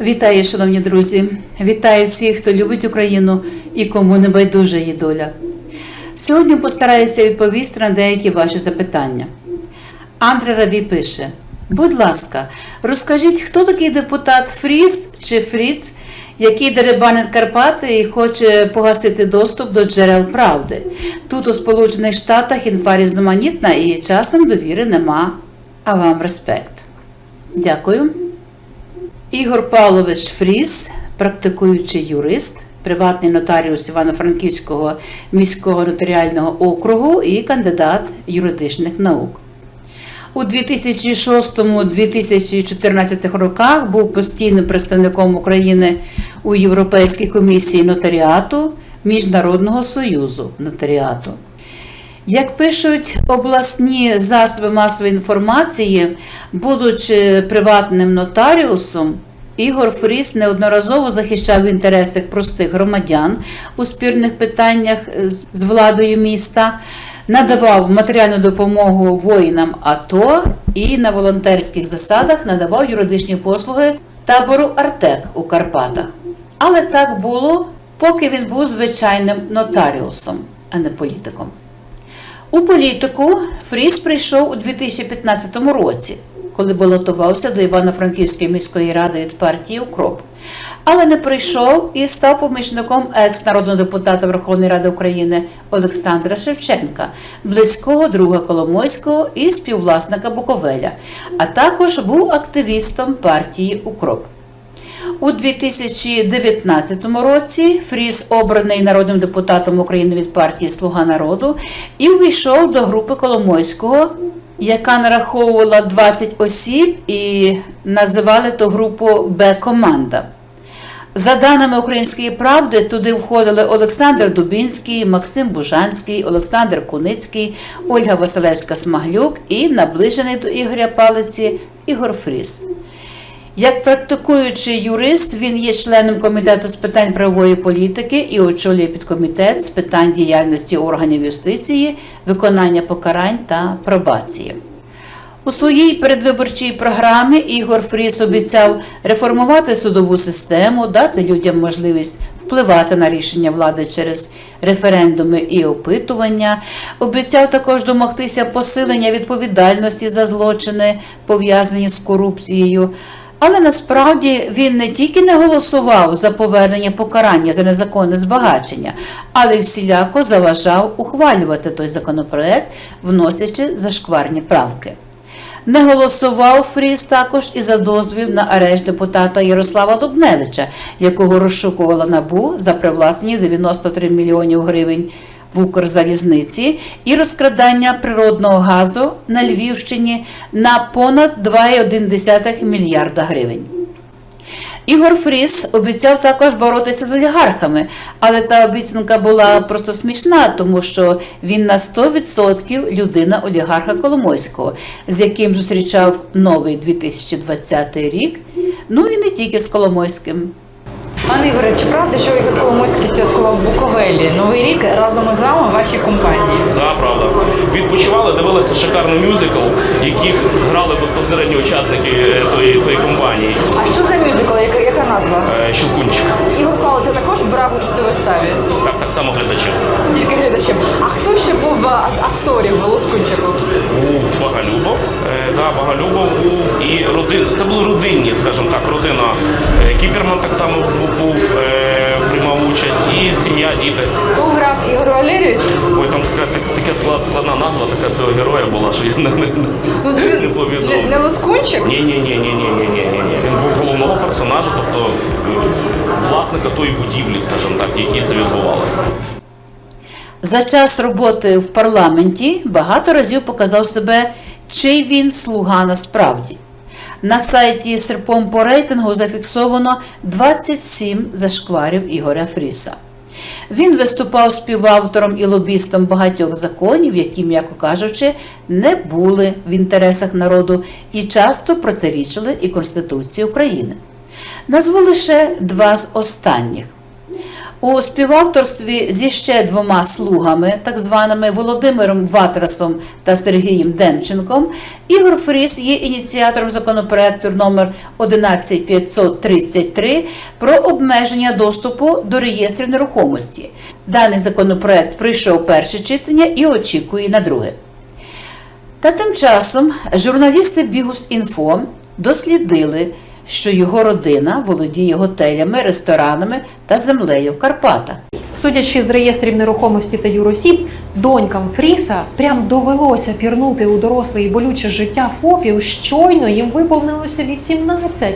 Вітаю, шановні друзі! Вітаю всіх, хто любить Україну і кому не байдужа її доля. Сьогодні постараюся відповісти на деякі ваші запитання. Андре Раві пише: Будь ласка, розкажіть, хто такий депутат Фріс чи Фріц, який деребанить Карпати і хоче погасити доступ до джерел правди. Тут у Сполучених Штатах інфа різноманітна і часом довіри нема. А вам респект. Дякую. Ігор Павлович Фріс, практикуючий юрист, приватний нотаріус Івано-Франківського міського нотаріального округу і кандидат юридичних наук. У 2006-2014 роках був постійним представником України у Європейській комісії нотаріату Міжнародного союзу нотаріату. Як пишуть обласні засоби масової інформації, будучи приватним нотаріусом, Ігор Фріс неодноразово захищав інтереси простих громадян у спірних питаннях з- з владою міста, надавав матеріальну допомогу воїнам АТО і на волонтерських засадах надавав юридичні послуги табору Артек у Карпатах. Але так було, поки він був звичайним нотаріусом, а не політиком. У політику Фріс прийшов у 2015 році, коли балотувався до Івано-Франківської міської ради від партії Укроп. Але не прийшов і став помічником екс-народного депутата Верховної Ради України Олександра Шевченка, близького друга Коломойського і співвласника Буковеля, а також був активістом партії Укроп. У 2019 році Фріс обраний народним депутатом України від партії Слуга народу і увійшов до групи Коломойського, яка нараховувала 20 осіб і називали ту групу Б-команда. За даними Української правди, туди входили Олександр Дубінський, Максим Бужанський, Олександр Куницький, Ольга Василевська-Смаглюк і наближений до Ігоря Палиці Ігор Фріс. Як практикуючий юрист, він є членом комітету з питань правової політики і очолює підкомітет з питань діяльності органів юстиції, виконання покарань та пробації. У своїй передвиборчій програмі Ігор Фріс обіцяв реформувати судову систему, дати людям можливість впливати на рішення влади через референдуми і опитування. Обіцяв також домогтися посилення відповідальності за злочини, пов'язані з корупцією. Але насправді він не тільки не голосував за повернення покарання за незаконне збагачення, але й всіляко заважав ухвалювати той законопроект, вносячи зашкварні правки. Не голосував Фріс також і за дозвіл на арешт депутата Ярослава Дубневича, якого розшукувала НАБУ за привласнення 93 мільйонів гривень в Укрзалізниці і розкрадання природного газу на Львівщині на понад 2,1 мільярда гривень. Ігор Фріс обіцяв також боротися з олігархами, але та обіцянка була просто смішна, тому що він на 100% людина олігарха Коломойського, з яким зустрічав новий 2020 рік. Ну і не тільки з Коломойським. Пане Ігоре, чи правда, що Ігор Коломойський святкував в Буковелі Новий рік разом із вами в вашій компанії? Да, правда. Відпочивали, дивилися шикарний мюзикл, яких грали безпосередньо учасники е, тої, тої компанії. А що за мюзикл? Яка, яка назва? Е, Щелкунчик. Ігор Павло це також брав участь у виставі, Так, так само глядачів. тільки глядачем. А хто ще був е, з акторів Лоскунчику? Був Багалюбов, да, Багалюбов був і родин. Це були родинні, скажімо так, родина. Кіперман так само був, був, е, приймав участь і сім'я, діти. Хто грав Ігор Валерійович? Ой, там така складна назва, така цього героя була, що я не не, ну, повідомив. Не Лоскунчик? Ні, ні, ні, ні, ні, ні, ні, ні. Він був головного персонажа, тобто власника тої будівлі, скажімо так, в якій це відбувалося. За час роботи в парламенті багато разів показав себе, чий він слуга насправді. На сайті Серпом по рейтингу зафіксовано 27 зашкварів Ігоря Фріса. Він виступав співавтором і лобістом багатьох законів, які, м'яко кажучи, не були в інтересах народу і часто протирічили і Конституції України. Назву лише два з останніх. У співавторстві зі ще двома слугами, так званими Володимиром Ватрасом та Сергієм Демченком, Ігор Фріс є ініціатором законопроекту номер 11533 про обмеження доступу до реєстрів нерухомості. Даний законопроект пройшов перше читання і очікує на друге. Та тим часом журналісти Бігус.Інфо дослідили, що його родина володіє готелями, ресторанами та землею в Карпатах. Судячи з реєстрів нерухомості та юросіб, донькам Фріса прям довелося пірнути у доросле і болюче життя ФОПів, щойно їм виповнилося 18.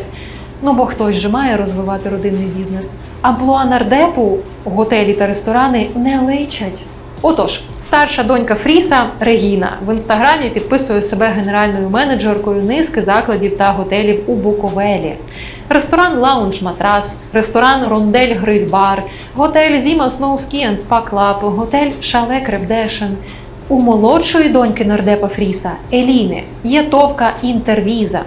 Ну бо хтось же має розвивати родинний бізнес. Амплуа нардепу готелі та ресторани не личать. Отож, старша донька Фріса Регіна в інстаграмі підписує себе генеральною менеджеркою низки закладів та готелів у Буковелі. Ресторан Лаунж Матрас, ресторан Рондель Гриль Бар, готель Зіма Сноу Ski Spa Club, готель Шале Кребдешен. У молодшої доньки нардепа Фріса Еліни є товка Інтервіза.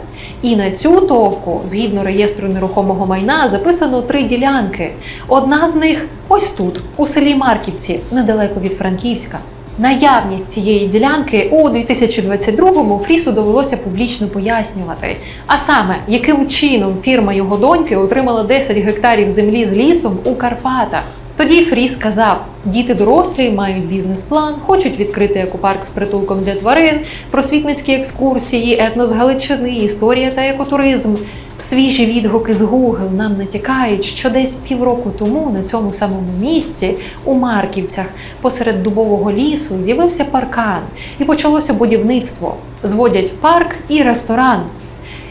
І на цю товку, згідно реєстру нерухомого майна, записано три ділянки. Одна з них ось тут, у селі Марківці, недалеко від Франківська. Наявність цієї ділянки у 2022-му Фрісу довелося публічно пояснювати. А саме, яким чином фірма його доньки отримала 10 гектарів землі з лісом у Карпатах. Тоді Фріс сказав: діти дорослі мають бізнес-план, хочуть відкрити екопарк з притулком для тварин, просвітницькі екскурсії, етнос Галичини, історія та екотуризм. Свіжі відгуки з Google нам натякають, що десь півроку тому на цьому самому місці, у Марківцях, посеред дубового лісу, з'явився паркан і почалося будівництво. Зводять парк і ресторан.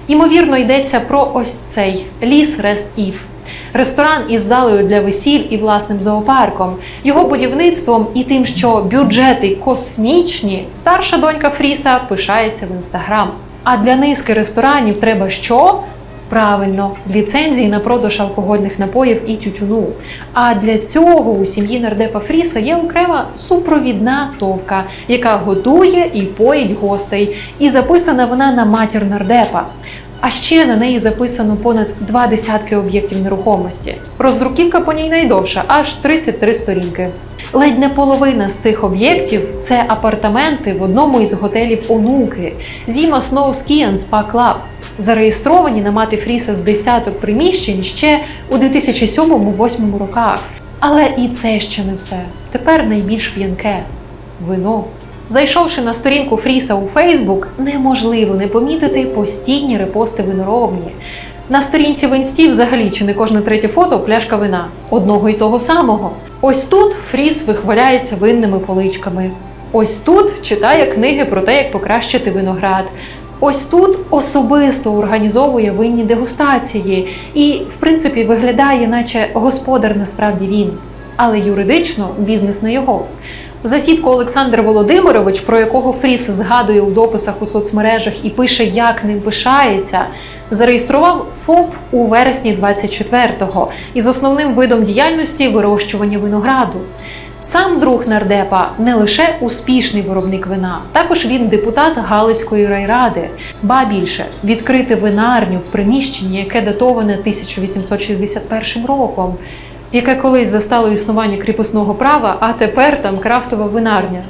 Імовірно, йдеться про ось цей ліс Рест Ів. Ресторан із залою для весіль і власним зоопарком, його будівництвом і тим, що бюджети космічні, старша донька Фріса пишається в інстаграм. А для низки ресторанів треба що? Правильно, ліцензії на продаж алкогольних напоїв і тютюну. А для цього у сім'ї нардепа Фріса є окрема супровідна товка, яка готує і поїть гостей. І записана вона на матір нардепа. А ще на неї записано понад два десятки об'єктів нерухомості. Роздруківка по ній найдовша, аж 33 сторінки. Ледь не половина з цих об'єктів це апартаменти в одному із готелів онуки Зіма Ski and Spa Club. Зареєстровані на мати Фріса з десяток приміщень ще у 2007-2008 роках. Але і це ще не все. Тепер найбільш в'янке вино. Зайшовши на сторінку Фріса у Фейсбук, неможливо не помітити постійні репости виноробні. На сторінці в інсті взагалі чи не кожне третє фото пляшка вина одного і того самого. Ось тут Фріс вихваляється винними поличками. Ось тут читає книги про те, як покращити виноград. Ось тут особисто організовує винні дегустації і, в принципі, виглядає, наче господар насправді він. Але юридично бізнес не його. Засідку Олександр Володимирович, про якого Фріс згадує у дописах у соцмережах і пише, як ним пишається, зареєстрував ФОП у вересні 24-го із основним видом діяльності вирощування винограду. Сам друг нардепа не лише успішний виробник вина, також він депутат Галицької райради. Ба більше відкрити винарню в приміщенні, яке датоване 1861 роком, яке колись застало існування кріпосного права, а тепер там крафтова винарня.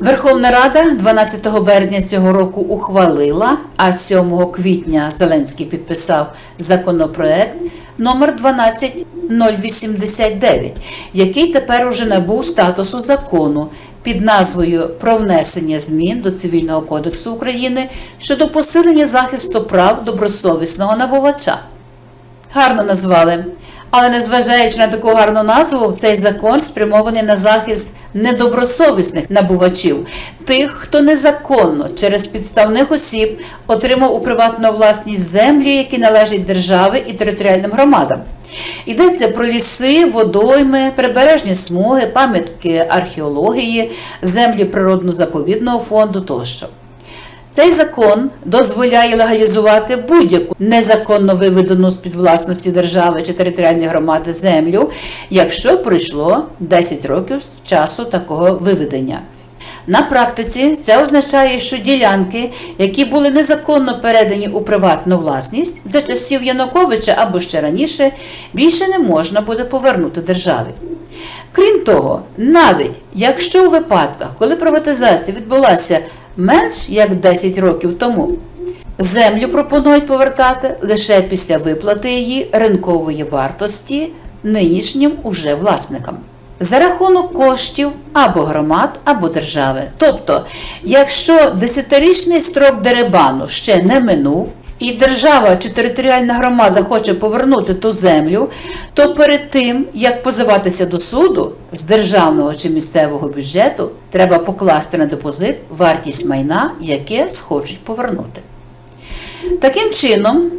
Верховна Рада 12 березня цього року ухвалила, а 7 квітня Зеленський підписав законопроект номер 12089, який тепер уже набув статусу закону під назвою Про внесення змін до Цивільного кодексу України щодо посилення захисту прав добросовісного набувача. Гарно назвали. Але незважаючи на таку гарну назву, цей закон спрямований на захист недобросовісних набувачів, тих, хто незаконно через підставних осіб отримав у приватну власність землі, які належать державі і територіальним громадам. Йдеться про ліси, водойми, прибережні смуги, пам'ятки археології, землі природно-заповідного фонду тощо. Цей закон дозволяє легалізувати будь-яку незаконно виведену з під власності держави чи територіальної громади землю, якщо пройшло 10 років з часу такого виведення. На практиці це означає, що ділянки, які були незаконно передані у приватну власність за часів Януковича або ще раніше, більше не можна буде повернути державі. Крім того, навіть якщо у випадках, коли приватизація відбулася менш як 10 років тому, землю пропонують повертати лише після виплати її ринкової вартості нинішнім уже власникам. За рахунок коштів або громад, або держави. Тобто, якщо десятирічний строк деребану ще не минув, і держава чи територіальна громада хоче повернути ту землю, то перед тим, як позиватися до суду з державного чи місцевого бюджету, треба покласти на депозит вартість майна, яке схочуть повернути. Таким чином,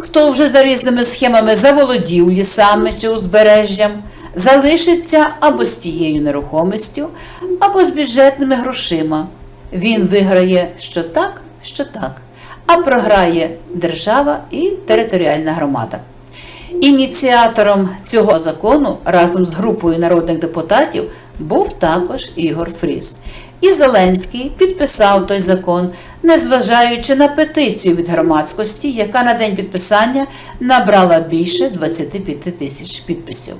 хто вже за різними схемами заволодів лісами чи узбережжям, залишиться або з тією нерухомістю, або з бюджетними грошима. Він виграє що так, що так, а програє держава і територіальна громада. Ініціатором цього закону разом з групою народних депутатів був також Ігор Фріс. І Зеленський підписав той закон, незважаючи на петицію від громадськості, яка на день підписання набрала більше 25 тисяч підписів.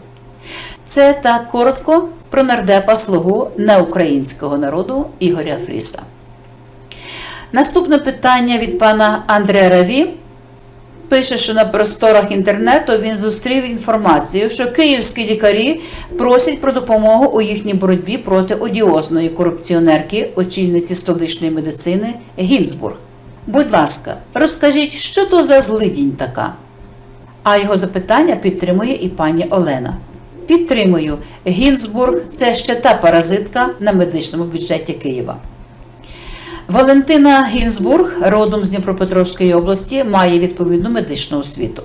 Це так коротко про нардепа слугу неукраїнського народу Ігоря Фріса. Наступне питання від пана Андрея Раві. Пише, що на просторах інтернету він зустрів інформацію, що київські лікарі просять про допомогу у їхній боротьбі проти одіозної корупціонерки, очільниці столичної медицини Гінзбург. Будь ласка, розкажіть, що то за злидінь така? А його запитання підтримує і пані Олена. Підтримую, Гінзбург це ще та паразитка на медичному бюджеті Києва. Валентина Гінзбург, родом з Дніпропетровської області, має відповідну медичну освіту.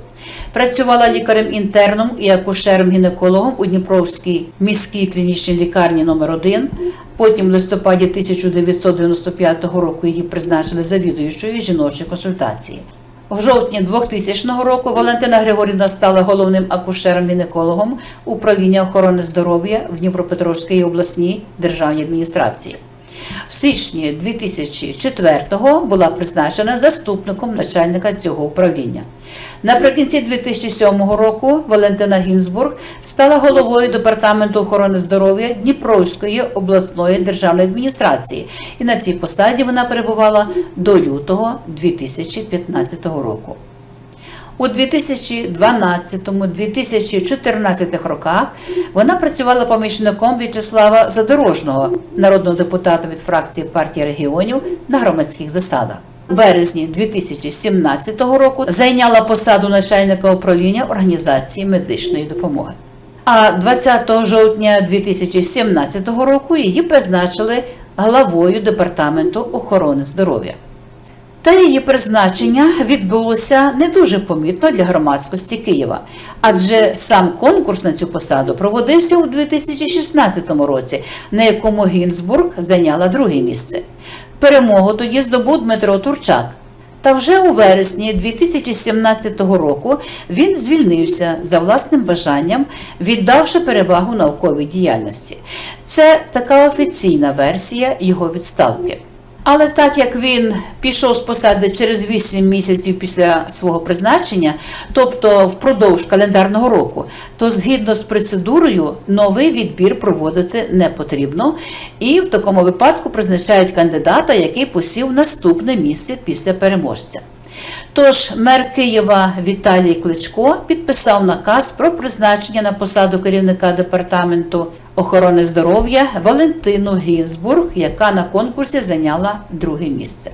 Працювала лікарем-інтерном і акушером-гінекологом у Дніпровській міській клінічній лікарні номер 1 Потім в листопаді 1995 року її призначили завідуючою жіночої консультації. В жовтні 2000 року Валентина Григорівна стала головним акушером-гінекологом управління охорони здоров'я в Дніпропетровській обласній державній адміністрації. В січні 2004-го була призначена заступником начальника цього управління. Наприкінці 2007 року Валентина Гінзбург стала головою департаменту охорони здоров'я Дніпровської обласної державної адміністрації, і на цій посаді вона перебувала до лютого 2015 року. У 2012-2014 роках вона працювала помічником В'ячеслава Задорожного, народного депутата від фракції партії регіонів на громадських засадах. У березні 2017 року зайняла посаду начальника управління організації медичної допомоги. А 20 жовтня 2017 року її призначили главою департаменту охорони здоров'я. Та її призначення відбулося не дуже помітно для громадськості Києва, адже сам конкурс на цю посаду проводився у 2016 році, на якому Гінзбург зайняла друге місце. Перемогу тоді здобув Дмитро Турчак. Та вже у вересні 2017 року він звільнився за власним бажанням, віддавши перевагу науковій діяльності. Це така офіційна версія його відставки. Але так як він пішов з посади через 8 місяців після свого призначення, тобто впродовж календарного року, то згідно з процедурою новий відбір проводити не потрібно, і в такому випадку призначають кандидата, який посів наступне місце після переможця. Тож мер Києва Віталій Кличко підписав наказ про призначення на посаду керівника департаменту охорони здоров'я Валентину Гінзбург, яка на конкурсі зайняла друге місце.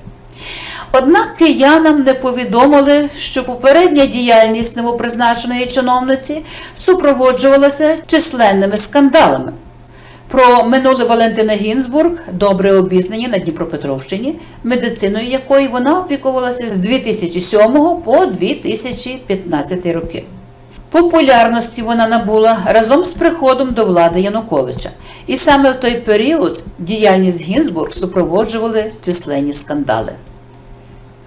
Однак киянам не повідомили, що попередня діяльність новопризначеної чиновниці супроводжувалася численними скандалами. Про минуле Валентина Гінзбург добре обізнані на Дніпропетровщині, медициною якої вона опікувалася з 2007 по 2015 роки. Популярності вона набула разом з приходом до влади Януковича. І саме в той період діяльність Гінзбург супроводжували численні скандали.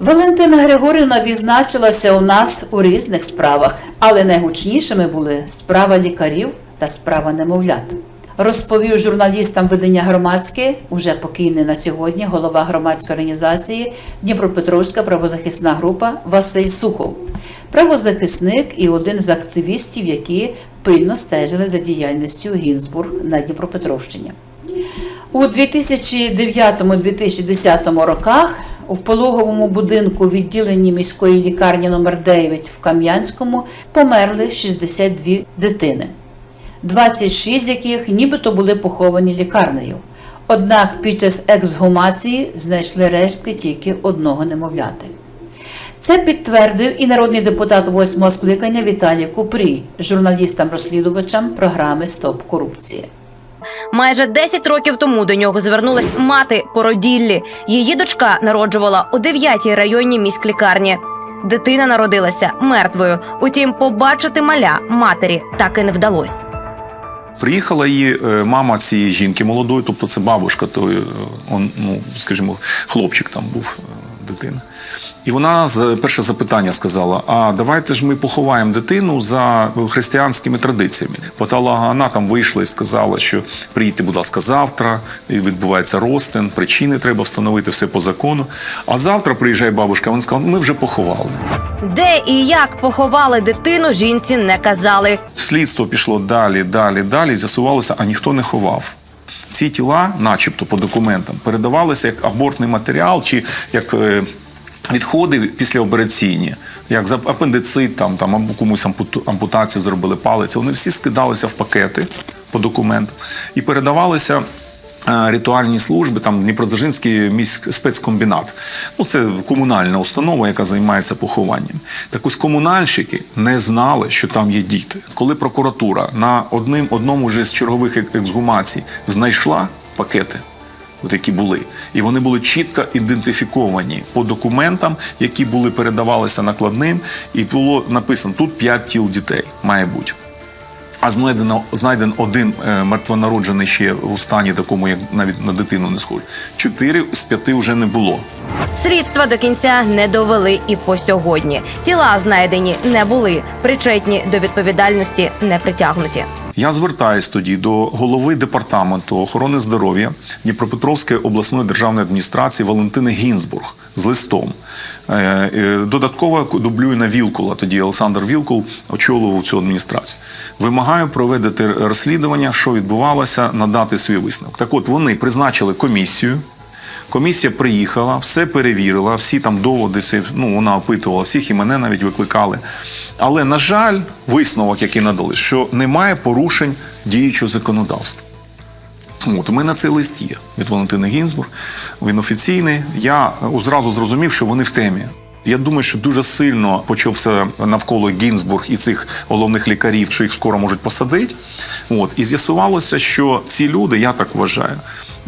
Валентина Григорівна відзначилася у нас у різних справах, але найгучнішими були справа лікарів та справа немовлят. Розповів журналістам видання громадське, уже покійний на сьогодні голова громадської організації Дніпропетровська правозахисна група Василь Сухов, правозахисник і один з активістів, які пильно стежили за діяльністю Гінзбург на Дніпропетровщині. У 2009-2010 роках в пологовому будинку відділенні міської лікарні номер 9 в Кам'янському померли 62 дитини, 26 з яких нібито були поховані лікарнею. Однак під час ексгумації знайшли рештки тільки одного немовляти. Це підтвердив і народний депутат восьмого скликання Віталій Купрій, журналістам-розслідувачам програми Стоп корупції. Майже 10 років тому до нього звернулась мати породіллі. Її дочка народжувала у 9-й районній міськлікарні. Дитина народилася мертвою. Утім, побачити маля матері так і не вдалося. Приїхала її е, мама цієї жінки молодої, тобто це бабушка, той, е, ну, скажімо, хлопчик там був дитина. І вона перше запитання сказала: А давайте ж ми поховаємо дитину за християнськими традиціями. Патологоанатом вийшла і сказала, що приїдьте, будь ласка, завтра, і відбувається розтин, причини треба встановити все по закону. А завтра приїжджає бабушка, вона сказала, ми вже поховали. Де і як поховали дитину, жінці не казали. Слідство пішло далі, далі, далі. З'ясувалося, а ніхто не ховав. Ці тіла, начебто по документам, передавалися як абортний матеріал чи як е, відходи післяопераційні, як за апендицит, там, там або комусь ампутацію зробили палець. Вони всі скидалися в пакети по документам і передавалися. Ритуальні служби, там Дніпродзержинський міськ спецкомбінат. Ну, це комунальна установа, яка займається похованням. Так ось комунальщики не знали, що там є діти. Коли прокуратура на одним, одному з чергових ексгумацій знайшла пакети, от які були, і вони були чітко ідентифіковані по документам, які були передавалися накладним, і було написано: тут п'ять тіл дітей має бути. А знайдено знайден один е, мертвонароджений ще у стані такому, як навіть на дитину не схожий. Чотири з п'яти вже не було. Слідства до кінця не довели і по сьогодні. Тіла знайдені не були, причетні до відповідальності не притягнуті. Я звертаюсь тоді до голови департаменту охорони здоров'я Дніпропетровської обласної державної адміністрації Валентини Гінзбург з листом. Е, е, Додатково дублюю на Вілкула. Тоді Олександр Вілкул очолював цю адміністрацію. Вимагаю проведити розслідування, що відбувалося, надати свій висновок. Так от вони призначили комісію. Комісія приїхала, все перевірила, всі там доводи, ну вона опитувала всіх і мене навіть викликали. Але, на жаль, висновок, який надали, що немає порушень діючого законодавства. От, у мене цей лист є від Валентини Гінзбург. Він офіційний. Я одразу зразу зрозумів, що вони в темі. Я думаю, що дуже сильно почався навколо Гінзбург і цих головних лікарів, що їх скоро можуть посадити. От і з'ясувалося, що ці люди, я так вважаю,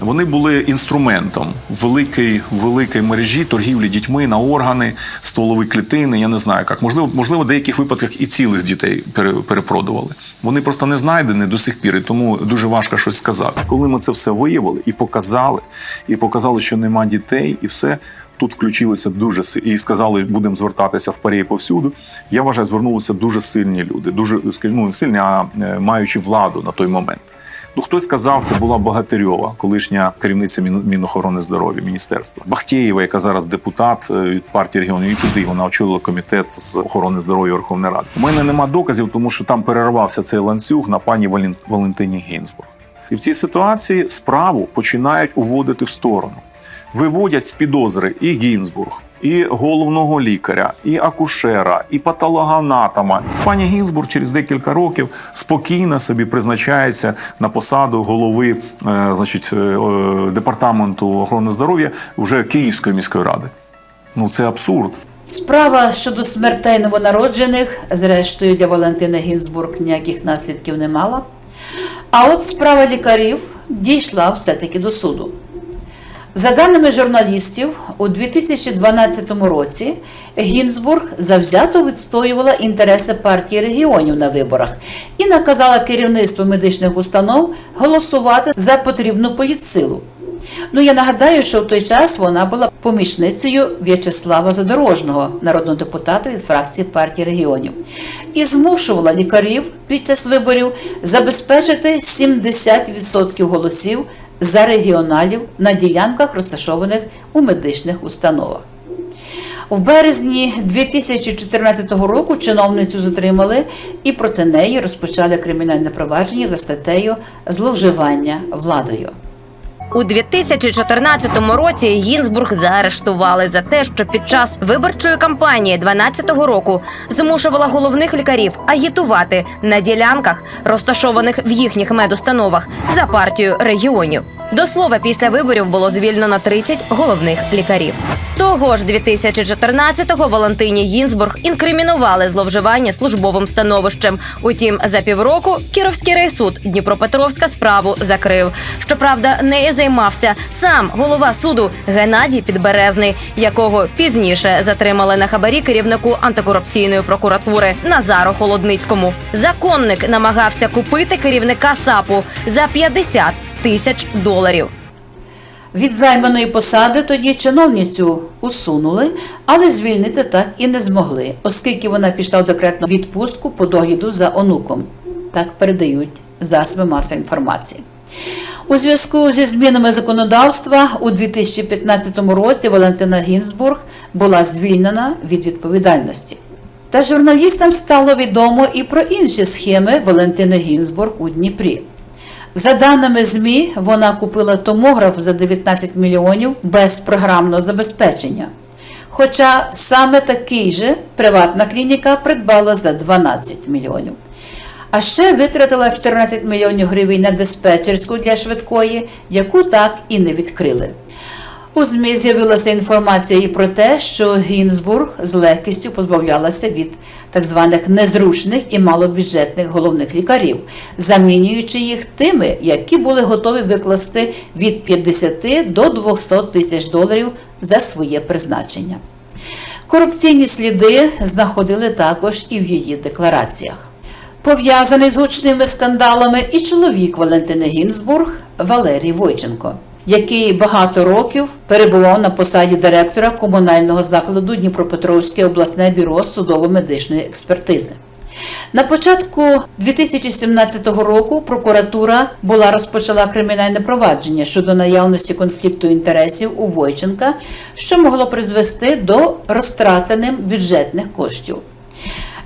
вони були інструментом великої, великої мережі торгівлі дітьми на органи, стволові клітини. Я не знаю як. Можливо, можливо, в деяких випадках і цілих дітей пере- перепродували. Вони просто не знайдені до сих пір, і тому дуже важко щось сказати. Коли ми це все виявили і показали, і показали, що нема дітей, і все. Тут включилися дуже і сказали, будемо звертатися в парі повсюду. Я вважаю, звернулися дуже сильні люди, дуже ну, не сильні, а е, маючи владу на той момент. Ну, хтось сказав, це була Багатирьова, колишня керівниця Мінохорони здоров'я міністерства. Бахтєєва, яка зараз депутат е, від партії регіонів, і туди вона очолила комітет з охорони здоров'я Верховної Ради. У мене нема доказів, тому що там перервався цей ланцюг на пані Валін- Валентині Гінзбург. І в цій ситуації справу починають уводити в сторону. Виводять з підозри і Гінзбург, і головного лікаря, і акушера, і патологоанатома. Пані Гінзбург через декілька років спокійно собі призначається на посаду голови е, значить, е, департаменту охорони здоров'я вже Київської міської ради. Ну це абсурд. Справа щодо смертей новонароджених, зрештою для Валентини Гінзбург ніяких наслідків не мала. А от справа лікарів дійшла все-таки до суду. За даними журналістів, у 2012 році Гінзбург завзято відстоювала інтереси партії регіонів на виборах і наказала керівництву медичних установ голосувати за потрібну політсилу. Ну я нагадаю, що в той час вона була помічницею В'ячеслава Задорожного, народного депутата від фракції партії регіонів, і змушувала лікарів під час виборів забезпечити 70% голосів за регіоналів на ділянках, розташованих у медичних установах. В березні 2014 року чиновницю затримали і проти неї розпочали кримінальне провадження за статтею зловживання владою. У 2014 році Гінзбург заарештували за те, що під час виборчої кампанії 12-го року змушувала головних лікарів агітувати на ділянках, розташованих в їхніх медустановах, за партію регіонів. До слова, після виборів було звільнено 30 головних лікарів. Того ж 2014-го Валентині Гінзбург інкримінували зловживання службовим становищем. Утім, за півроку Кіровський райсуд Дніпропетровська справу закрив. Щоправда, нею займався сам голова суду Геннадій Підберезний, якого пізніше затримали на хабарі керівнику антикорупційної прокуратури Назару Холодницькому. Законник намагався купити керівника САПу за 50 тисяч доларів. Від займаної посади тоді чиновницю усунули, але звільнити так і не змогли, оскільки вона пішла в декретну відпустку по догляду за онуком. Так передають засоби масової інформації. У зв'язку зі змінами законодавства у 2015 році Валентина Гінзбург була звільнена від відповідальності. Та журналістам стало відомо і про інші схеми Валентини Гінзбург у Дніпрі. За даними ЗМІ, вона купила томограф за 19 мільйонів без програмного забезпечення. Хоча саме такий же приватна клініка придбала за 12 мільйонів. А ще витратила 14 мільйонів гривень на диспетчерську для швидкої, яку так і не відкрили. У ЗМІ з'явилася інформація і про те, що Гінзбург з легкістю позбавлялася від так званих незручних і малобюджетних головних лікарів, замінюючи їх тими, які були готові викласти від 50 до 200 тисяч доларів за своє призначення. Корупційні сліди знаходили також і в її деклараціях. Пов'язаний з гучними скандалами і чоловік Валентини Гінзбург Валерій Войченко, який багато років перебував на посаді директора комунального закладу Дніпропетровське обласне бюро судово-медичної експертизи. На початку 2017 року прокуратура була розпочала кримінальне провадження щодо наявності конфлікту інтересів у Войченка, що могло призвести до розтратеним бюджетних коштів.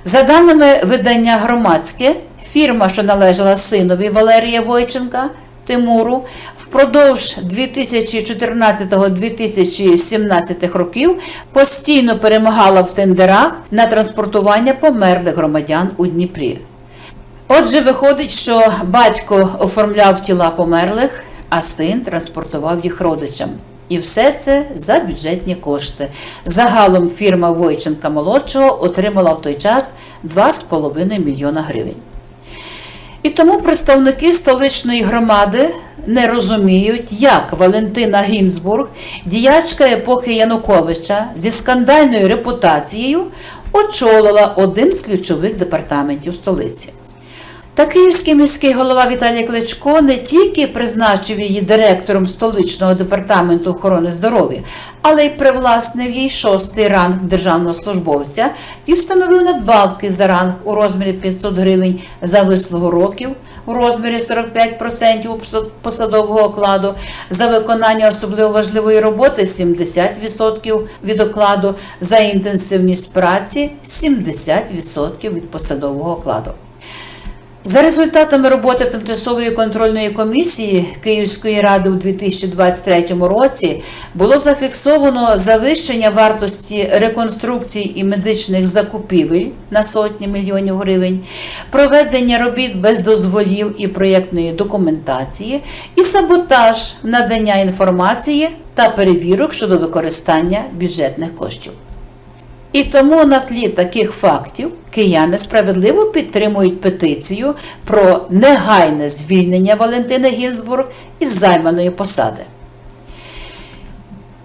За даними видання громадське, фірма, що належала синові Валерія Войченка Тимуру, впродовж 2014-2017 років постійно перемагала в тендерах на транспортування померлих громадян у Дніпрі. Отже, виходить, що батько оформляв тіла померлих, а син транспортував їх родичам. І все це за бюджетні кошти. Загалом фірма Войченка молодшого отримала в той час 2,5 мільйона гривень. І тому представники столичної громади не розуміють, як Валентина Гінзбург, діячка епохи Януковича зі скандальною репутацією, очолила один з ключових департаментів столиці. Та київський міський голова Віталій Кличко не тільки призначив її директором столичного департаменту охорони здоров'я, але й привласнив їй шостий ранг державного службовця і встановив надбавки за ранг у розмірі 500 гривень за вислугу років, у розмірі 45% посадового окладу, за виконання особливо важливої роботи 70% від окладу, за інтенсивність праці 70% від посадового окладу. За результатами роботи тимчасової контрольної комісії Київської ради у 2023 році було зафіксовано завищення вартості реконструкцій і медичних закупівель на сотні мільйонів гривень, проведення робіт без дозволів і проєктної документації, і саботаж надання інформації та перевірок щодо використання бюджетних коштів. І тому на тлі таких фактів кияни справедливо підтримують петицію про негайне звільнення Валентини Гінзбург із займаної посади.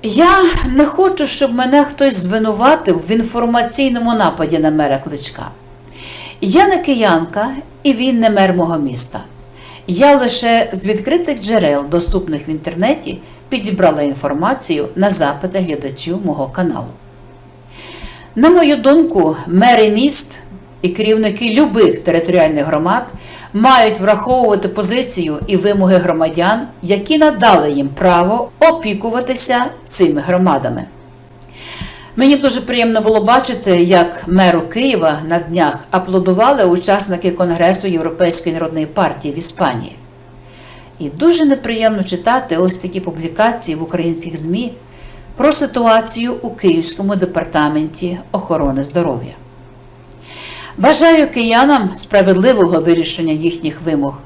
Я не хочу, щоб мене хтось звинуватив в інформаційному нападі на мера кличка. Я не киянка, і він не мер мого міста. Я лише з відкритих джерел, доступних в інтернеті, підібрала інформацію на запити глядачів мого каналу. На мою думку, мери міст і керівники любих територіальних громад мають враховувати позицію і вимоги громадян, які надали їм право опікуватися цими громадами. Мені дуже приємно було бачити, як меру Києва на днях аплодували учасники Конгресу Європейської народної партії в Іспанії. І дуже неприємно читати ось такі публікації в українських ЗМІ про ситуацію у Київському департаменті охорони здоров'я. Бажаю киянам справедливого вирішення їхніх вимог.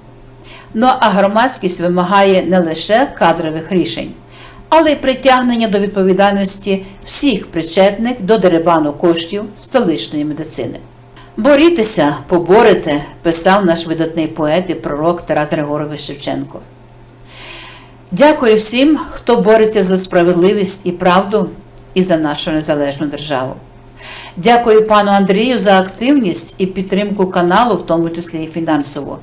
Ну а громадськість вимагає не лише кадрових рішень, але й притягнення до відповідальності всіх причетних до дерибану коштів столичної медицини. Борітеся, поборете, писав наш видатний поет і пророк Тарас Григорович Шевченко. Дякую всім, хто бореться за справедливість і правду і за нашу незалежну державу. Дякую пану Андрію за активність і підтримку каналу, в тому числі і фінансово,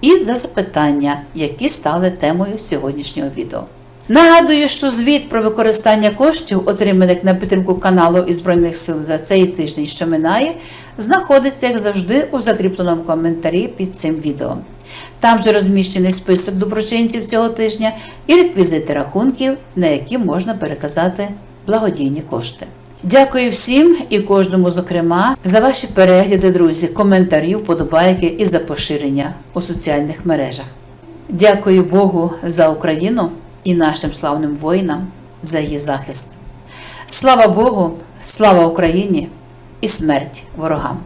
і за запитання, які стали темою сьогоднішнього відео. Нагадую, що звіт про використання коштів, отриманих на підтримку каналу і Збройних сил за цей тиждень, що минає, знаходиться, як завжди, у закріпленому коментарі під цим відео. Там же розміщений список доброчинців цього тижня і реквізити рахунків, на які можна переказати благодійні кошти. Дякую всім і кожному, зокрема, за ваші перегляди, друзі, коментарі, вподобайки і за поширення у соціальних мережах. Дякую Богу за Україну і нашим славним воїнам за її захист. Слава Богу, слава Україні і смерть ворогам!